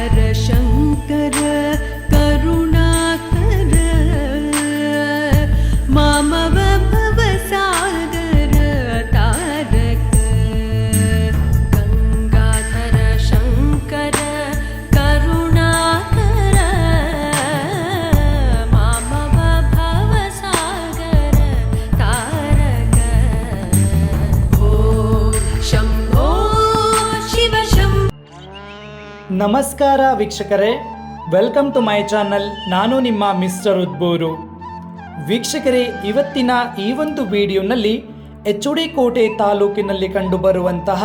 ஹர சங்கர கருண ನಮಸ್ಕಾರ ವೀಕ್ಷಕರೇ. ವೆಲ್ಕಮ್ ಟು ಮೈ ಚಾನಲ್ ನಾನು ನಿಮ್ಮ ಮಿಸ್ಟರ್ ಉದ್ಬೂರು. ವೀಕ್ಷಕರೇ, ಇವತ್ತಿನ ಈ ಒಂದು ವಿಡಿಯೋನಲ್ಲಿ ಎಚ್ ಡಿ ಕೋಟೆ ತಾಲೂಕಿನಲ್ಲಿ ಕಂಡುಬರುವಂತಹ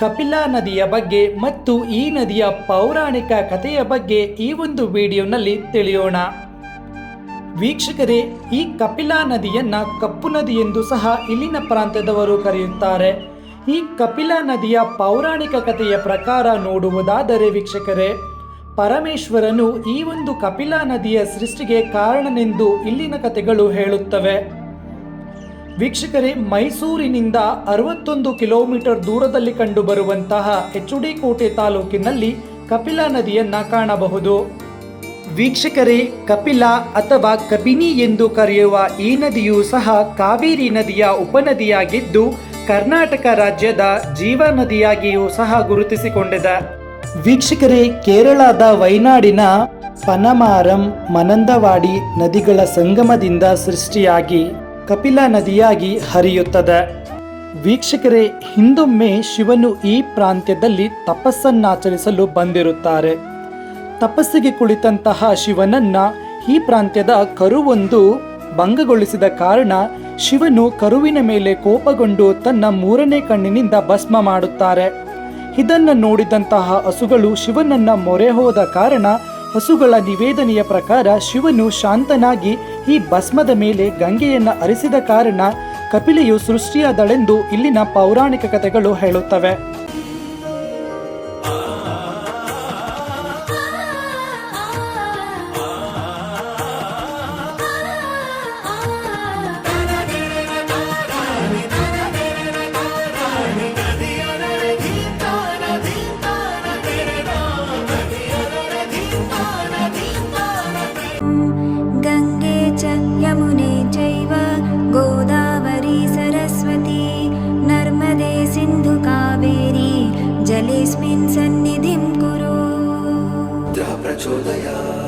ಕಪಿಲಾ ನದಿಯ ಬಗ್ಗೆ ಮತ್ತು ಈ ನದಿಯ ಪೌರಾಣಿಕ ಕಥೆಯ ಬಗ್ಗೆ ಈ ಒಂದು ವಿಡಿಯೋನಲ್ಲಿ ತಿಳಿಯೋಣ. ವೀಕ್ಷಕರೇ, ಈ ಕಪಿಲಾ ನದಿಯನ್ನು ಕಪ್ಪು ನದಿ ಎಂದು ಸಹ ಇಲ್ಲಿನ ಪ್ರಾಂತ್ಯದವರು ಕರೆಯುತ್ತಾರೆ. ಈ ಕಪಿಲಾ ನದಿಯ ಪೌರಾಣಿಕ ಕಥೆಯ ಪ್ರಕಾರ ನೋಡುವುದಾದರೆ ವೀಕ್ಷಕರೇ, ಪರಮೇಶ್ವರನು ಈ ಒಂದು ಕಪಿಲಾ ನದಿಯ ಸೃಷ್ಟಿಗೆ ಕಾರಣನೆಂದು ಇಲ್ಲಿನ ಕಥೆಗಳು ಹೇಳುತ್ತವೆ. ವೀಕ್ಷಕರೇ, ಮೈಸೂರಿನಿಂದ ಅರವತ್ತೊಂದು ಕಿಲೋಮೀಟರ್ ದೂರದಲ್ಲಿ ಕಂಡುಬರುವಂತಹ ಡಿ ಕೋಟೆ ತಾಲೂಕಿನಲ್ಲಿ ಕಪಿಲಾ ನದಿಯನ್ನ ಕಾಣಬಹುದು. ವೀಕ್ಷಕರೇ, ಕಪಿಲಾ ಅಥವಾ ಕಬಿನಿ ಎಂದು ಕರೆಯುವ ಈ ನದಿಯು ಸಹ ಕಾವೇರಿ ನದಿಯ ಉಪನದಿಯಾಗಿದ್ದು ಕರ್ನಾಟಕ ರಾಜ್ಯದ ಜೀವ ನದಿಯಾಗಿಯೂ ಸಹ ಗುರುತಿಸಿಕೊಂಡಿದೆ. ವೀಕ್ಷಕರೇ, ಕೇರಳದ ವೈನಾಡಿನ ಪನಮಾರಂ, ಮನಂದವಾಡಿ ನದಿಗಳ ಸಂಗಮದಿಂದ ಸೃಷ್ಟಿಯಾಗಿ ಕಪಿಲಾ ನದಿಯಾಗಿ ಹರಿಯುತ್ತದೆ. ವೀಕ್ಷಕರೇ, ಹಿಂದೊಮ್ಮೆ ಶಿವನು ಈ ಪ್ರಾಂತ್ಯದಲ್ಲಿ ತಪಸ್ಸನ್ನಾಚರಿಸಲು ಬಂದಿರುತ್ತಾರೆ. ತಪಸ್ಸಿಗೆ ಕುಳಿತಂತಹ ಶಿವನನ್ನ ಈ ಪ್ರಾಂತ್ಯದ ಕರುವೊಂದು ಭಂಗಗೊಳಿಸಿದ ಕಾರಣ ಶಿವನು ಕರುವಿನ ಮೇಲೆ ಕೋಪಗೊಂಡು ತನ್ನ ಮೂರನೇ ಕಣ್ಣಿನಿಂದ ಭಸ್ಮ ಮಾಡುತ್ತಾರೆ. ಇದನ್ನು ನೋಡಿದಂತಹ ಹಸುಗಳು ಶಿವನನ್ನ ಮೊರೆ ಹೋದ ಕಾರಣ ಹಸುಗಳ ನಿವೇದನೆಯ ಪ್ರಕಾರ ಶಿವನು ಶಾಂತನಾಗಿ ಈ ಭಸ್ಮದ ಮೇಲೆ ಗಂಗೆಯನ್ನ ಅರಿಸಿದ ಕಾರಣ ಕಪಿಲೆಯು ಸೃಷ್ಟಿಯಾದಳೆಂದು ಇಲ್ಲಿನ ಪೌರಾಣಿಕ ಕಥೆಗಳು ಹೇಳುತ್ತವೆ. कावेरी